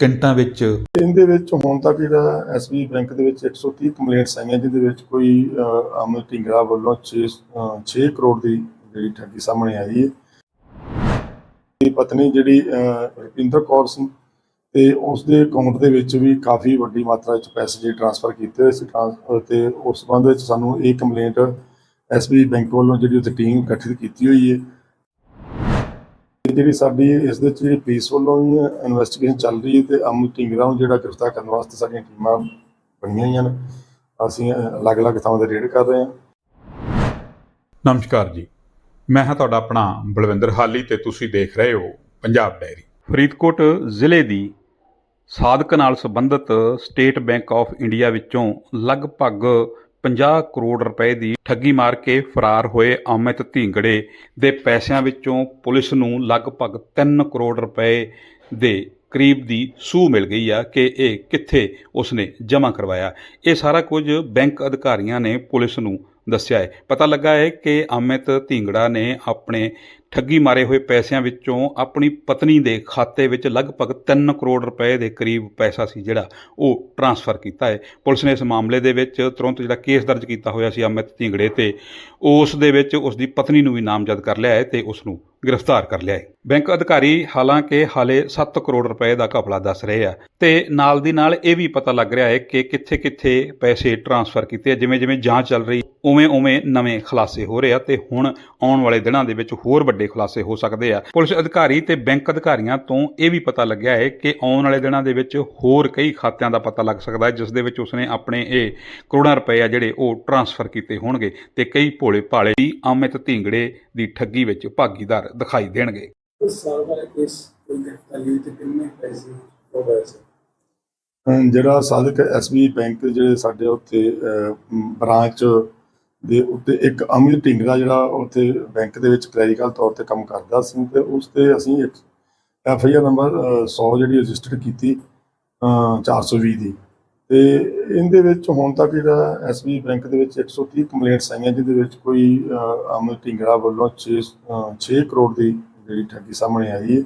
ਸਕਿੰਟਾਂ ਵਿੱਚ? ਇਹਦੇ ਵਿੱਚ ਹੁਣ ਤੱਕ ਜਿਹੜਾ ਐਸਬੀ ਬੈਂਕ ਦੇ ਵਿੱਚ 130 ਕੰਪਲੇਂਟਸ ਆਈਆਂ ਜਿਹਦੇ ਵਿੱਚ ਕੋਈ ਅਹ, ਢਿੰਗਰਾ ਵੱਲੋਂ 6 6 ਕਰੋੜ ਦੀ ਜਿਹੜੀ ਠੱਗੀ ਸਾਹਮਣੇ ਆਈ ਹੈ। ਦੀ ਪਤਨੀ ਜਿਹੜੀ ਅਹ, ਰੁਪਿੰਦਰ ਕੌਰ ਸਿੰਘ ਤੇ ਉਸ ਦੇ ਅਕਾਊਂਟ ਦੇ ਵਿੱਚ ਵੀ ਕਾਫੀ ਵੱਡੀ ਮਾਤਰਾ ਵਿੱਚ ਪੈਸੇ ਜਿਹੜੇ ਟ੍ਰਾਂਸਫਰ ਕੀਤੇ ਹੋਏ ਸੀ। ਟ੍ਰਾਂਸ- ਤੇ ਉਸ ਸੰਬੰਧ ਵਿੱਚ ਸਾਨੂੰ ਇਹ ਕੰਪਲੇਂਟ ਐਸਬੀ ਬੈਂਕ ਵੱਲੋਂ ਜਿਹੜੀ ਉੱਥੇ ਟੀਮ ਗਠਿਤ ਕੀਤੀ ਹੋਈ ਹੈ। ਜਿਹੜੀ ਸਾਡੀ ਇਸ ਦੇ ਵਿੱਚ ਜਿਹੜੀ ਪੁਲਿਸ ਵੱਲੋਂ ਇਨਵੈਸਟੀਗੇਸ਼ਨ ਚੱਲ ਰਹੀ ਹੈ ਤੇ ਅਮਨ ਢਿੰਗਰਾ ਨੂੰ ਜਿਹੜਾ ਗ੍ਰਿਫਤਾਰ ਕਰਨ ਵਾਸਤੇ ਸਾਡੀਆਂ ਟੀਮਾਂ ਬਣੀਆਂ ਹੋਈਆਂ ਨੇ। ਅਸੀਂ ਅਲੱਗ-ਅਲੱਗ ਥਾਵਾਂ ਤੇ ਰੇਡ ਕਰ ਰਹੇ ਹਾਂ। ਨਮਸਕਾਰ ਜੀ। ਮੈਂ ਹਾਂ ਤੁਹਾਡਾ ਆਪਣਾ ਬਲਵਿੰਦਰ ਹਾਲੀ ਤੇ ਤੁਸੀਂ ਦੇਖ ਰਹੇ ਹੋ ਪੰਜਾਬ ਡਾਇਰੀ। ਫਰੀਦਕੋਟ ਜ਼ਿਲ੍ਹੇ ਦੀ ਸਾਧਕ ਨਾਲ ਸੰਬੰਧਿਤ ਸਟੇਟ ਬੈਂਕ ਆਫ ਇੰਡੀਆ ਵਿੱਚੋਂ ਲਗਭਗ 50 ਕਰੋੜ ਰੁਪਏ ਦੀ ਠੱਗੀ ਮਾਰ ਕੇ ਫਰਾਰ ਹੋਏ ਅਮਿਤ ਢੀਂਗੜੇ ਦੇ ਪੈਸਿਆਂ ਵਿੱਚੋਂ ਪੁਲਿਸ ਨੂੰ ਲਗਭਗ 3 ਕਰੋੜ ਰੁਪਏ ਦੇ ਕਰੀਬ ਦੀ ਸੂਹ ਮਿਲ ਗਈ ਆ ਕਿ ਇਹ ਕਿੱਥੇ ਉਸਨੇ ਜਮ੍ਹਾਂ ਕਰਵਾਇਆ। ਇਹ ਸਾਰਾ ਕੁਝ ਬੈਂਕ ਅਧਿਕਾਰੀਆਂ ਨੇ ਪੁਲਿਸ ਨੂੰ ਦੱਸਿਆ ਹੈ। ਪਤਾ ਲੱਗਾ ਹੈ ਕਿ ਅਮਿਤ ਢੀਂਗੜਾ ਨੇ ਆਪਣੇ ਠੱਗੀ ਮਾਰੇ ਹੋਏ ਪੈਸਿਆਂ ਵਿੱਚੋਂ ਆਪਣੀ ਪਤਨੀ ਦੇ ਖਾਤੇ ਵਿੱਚ ਲਗਭਗ 3 ਕਰੋੜ ਰੁਪਏ ਦੇ ਕਰੀਬ ਪੈਸਾ ਸੀ ਜਿਹੜਾ ਉਹ ਟ੍ਰਾਂਸਫਰ ਕੀਤਾ ਹੈ। ਪੁਲਿਸ ਨੇ ਇਸ ਮਾਮਲੇ ਦੇ ਵਿੱਚ ਤੁਰੰਤ ਜਿਹੜਾ ਕੇਸ ਦਰਜ ਕੀਤਾ ਹੋਇਆ ਸੀ ਅਮਿਤ ਢੀਂਗੜੇ ਤੇ। ਉਸ ਦੇ ਵਿੱਚ ਉਸ ਦੀ ਪਤਨੀ ਨੂੰ ਵੀ ਨਾਮਜ਼ਦ ਕਰ ਲਿਆ ਹੈ ਤੇ ਉਸ ਨੂੰ ਗ੍ਰਿਫਤਾਰ ਕਰ ਲਿਆ ਹੈ। ਬੈਂਕ ਅਧਿਕਾਰੀ ਹਾਲਾਂਕਿ ਹਾਲੇ 7 ਕਰੋੜ ਰੁਪਏ ਦਾ ਘਪਲਾ ਦੱਸ ਰਹੇ ਆ ਤੇ ਨਾਲ ਦੀ ਨਾਲ ਇਹ ਵੀ ਪਤਾ ਲੱਗ ਰਿਹਾ ਹੈ ਕਿ ਕਿੱਥੇ-ਕਿੱਥੇ ਪੈਸੇ ਟ੍ਰਾਂਸਫਰ ਕੀਤੇ ਜਿਵੇਂ ਜਿਵੇਂ ਜਾਂਚ ਚੱਲ ਰਹੀ ਉਵੇਂ ਉਵੇਂ ਨਵੇਂ ਖੁਲਾਸੇ ਹੋ ਰਹੇ ਆ ਤੇ ਹੁਣ ਆਉਣ ਵਾਲੇ ਦਿਨਾਂ ਦੇ ਵਿੱਚ ਹੋਰ ਵੱਡੇ ਖੁਲਾਸੇ ਹੋ ਸਕਦੇ ਆ। ਪੁਲਿਸ ਅਧਿਕਾਰੀ ਤੇ ਬੈਂਕ ਅਧਿਕਾਰੀਆਂ ਤੋਂ ਇਹ ਵੀ ਪਤਾ ਲੱਗਿਆ ਹੈ ਕਿ ਆਉਣ ਵਾਲੇ ਦਿਨਾਂ ਦੇ ਵਿੱਚ ਹੋਰ ਕਈ ਖਾਤਿਆਂ ਦਾ ਪਤਾ ਲੱਗ ਸਕਦਾ ਹੈ, ਜਿਸ ਦੇ ਵਿੱਚ ਉਸਨੇ ਆਪਣੇ ਇਹ ਕਰੋੜਾਂ ਰੁਪਏ ਆ ਜਿਹੜੇ ਉਹ ਟ੍ਰਾਂਸਫਰ ਕੀਤੇ ਹੋਣਗੇ ਤੇ ਕਈ ਭੋਲੇ ਭਾਲੇ ਵੀ ਅਮਿਤ ਢੀਂਗੜੇ ਦੀ ਠੱਗੀ ਵਿੱਚ ਭਾਗੀਦਾਰ ਦਿਖਾਈ ਦੇਣਗੇ। ਉਸ ਸਾਲ ਵਾਲਾ ਕੇਸ ਕੋਈ ਗ੍ਰਿਫਤਾਰੀ ਹੋਈ ਤੇ ਕਿੰਨੇ ਪੈਸੇ ਹੋ ਗਏ ਸੀ? ਅਹ ਜਿਹੜਾ ਸਾਧਕ ਐਸਬੀ ਬੈਂਕ ਜਿਹੜੇ ਸਾਡੇ ਉੱਥੇ ਬ੍ਰਾਂਚ ਦੇ ਉੱਤੇ ਇੱਕ ਅਮਿਤ ਢਿੰਗਰਾ ਜਿਹੜਾ ਉੱਥੇ ਬੈਂਕ ਦੇ ਵਿੱਚ ਕਲੈਰੀਕਲ ਤੌਰ ਤੇ ਕੰਮ ਕਰਦਾ ਸੀ ਤੇ ਉਸ ਤੇ ਅਸੀਂ ਇੱਕ ਐਫ ਆਈ ਆਰ ਨੰਬਰ 100 ਜਿਹੜੀ ਰਜਿਸਟਰਡ ਕੀਤੀ ਅਹ 420 ਦੀ। ਤੇ ਇਹਦੇ ਵਿੱਚ ਹੁਣ ਤੱਕ ਜਿਹੜਾ ਐਸਬੀ ਬੈਂਕ ਦੇ ਵਿੱਚ 130 ਕੰਪਲੇਂਟਸ ਆਈਆਂ, ਜਿਹਦੇ ਵਿੱਚ ਕੋਈ ਅਮਨ ਅਮਿਤ ਢਿੰਗਰਾ ਵੱਲੋਂ 6 6 ਕਰੋੜ ਦੀ ਜਿਹੜੀ ਠੱਗੀ ਸਾਹਮਣੇ ਆਈ ਹੈ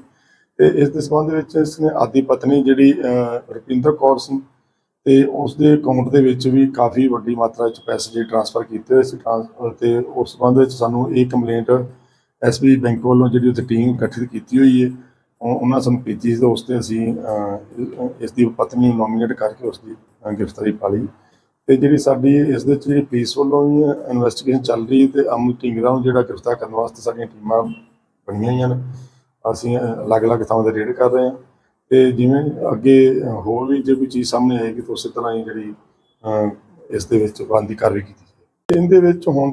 ਤੇ ਇਸ ਦੇ ਸੰਬੰਧ ਵਿੱਚ ਇਸਨੇ ਆਦੀ ਪਤਨੀ ਜਿਹੜੀ ਰੁਪਿੰਦਰ ਕੌਰ ਸਿੰਘ ਤੇ ਉਸ ਦੇ ਅਕਾਊਂਟ ਦੇ ਵਿੱਚ ਵੀ ਕਾਫੀ ਵੱਡੀ ਮਾਤਰਾ ਵਿੱਚ ਪੈਸੇ ਜਿਹੜੇ ਟ੍ਰਾਂਸਫਰ ਕੀਤੇ ਹੋਏ ਸੀ, ਟ੍ਰਾਂਸ- ਤੇ ਉਸ ਸੰਬੰਧ ਵਿੱਚ ਸਾਨੂੰ ਇਹ ਕੰਪਲੇਂਟ ਐਸਬੀ ਬੈਂਕ ਵੱਲੋਂ ਜਿਹੜੀ ਉੱਥੇ ਟੀਮ ਗਠਿਤ ਕੀਤੀ ਹੋਈ ਹੈ। ਉਹਨਾਂ ਸਾਨੂੰ ਭੇਜੀ ਸੀ ਤੇ ਉਸ ਤੇ ਅਸੀਂ ਇਸ ਦੀ ਪਤਨੀ ਨੂੰ ਨੋਮੀਨੇਟ ਕਰਕੇ ਉਸ ਦੀ ਗ੍ਰਿਫਤਾਰੀ ਪਾ ਲਈ। ਤੇ ਜਿਹੜੀ ਸਾਡੀ ਇਸ ਦੇ ਵਿੱਚ ਜਿਹੜੀ ਪੁਲਿਸ ਵੱਲੋਂ ਵੀ ਇਨਵੈਸਟੀਗੇਸ਼ਨ ਚੱਲ ਰਹੀ ਹੈ ਤੇ ਅਮਨ ਢਿੰਗਰਾ ਨੂੰ ਜਿਹੜਾ ਗ੍ਰਿਫਤਾਰ ਕਰਨ ਵਾਸਤੇ ਸਾਡੀਆਂ ਟੀਮਾਂ ਬਣੀਆਂ ਹੋਈਆਂ ਨੇ, ਅਸੀਂ ਅਲੱਗ-ਅਲੱਗ ਥਾਵਾਂ ਤੇ ਰੇਡ ਕਰ ਰਹੇ ਹਾਂ। ਤੇ ਜਿਵੇਂ ਅੱਗੇ ਹੋਰ ਵੀ ਜੇ ਕੋਈ ਚੀਜ਼ ਸਾਹਮਣੇ ਆਏਗੀ ਤਾਂ ਉਸੇ ਤਰ੍ਹਾਂ ਹੀ ਜਿਹੜੀ ਇਸ ਦੇ ਵਿੱਚ ਬੰਦੀ ਕਾਰਵਾਈ ਕੀਤੀ ਜਾਏਗੀ। ਇਹਦੇ ਵਿੱਚ ਹੁਣ ਤੱਕ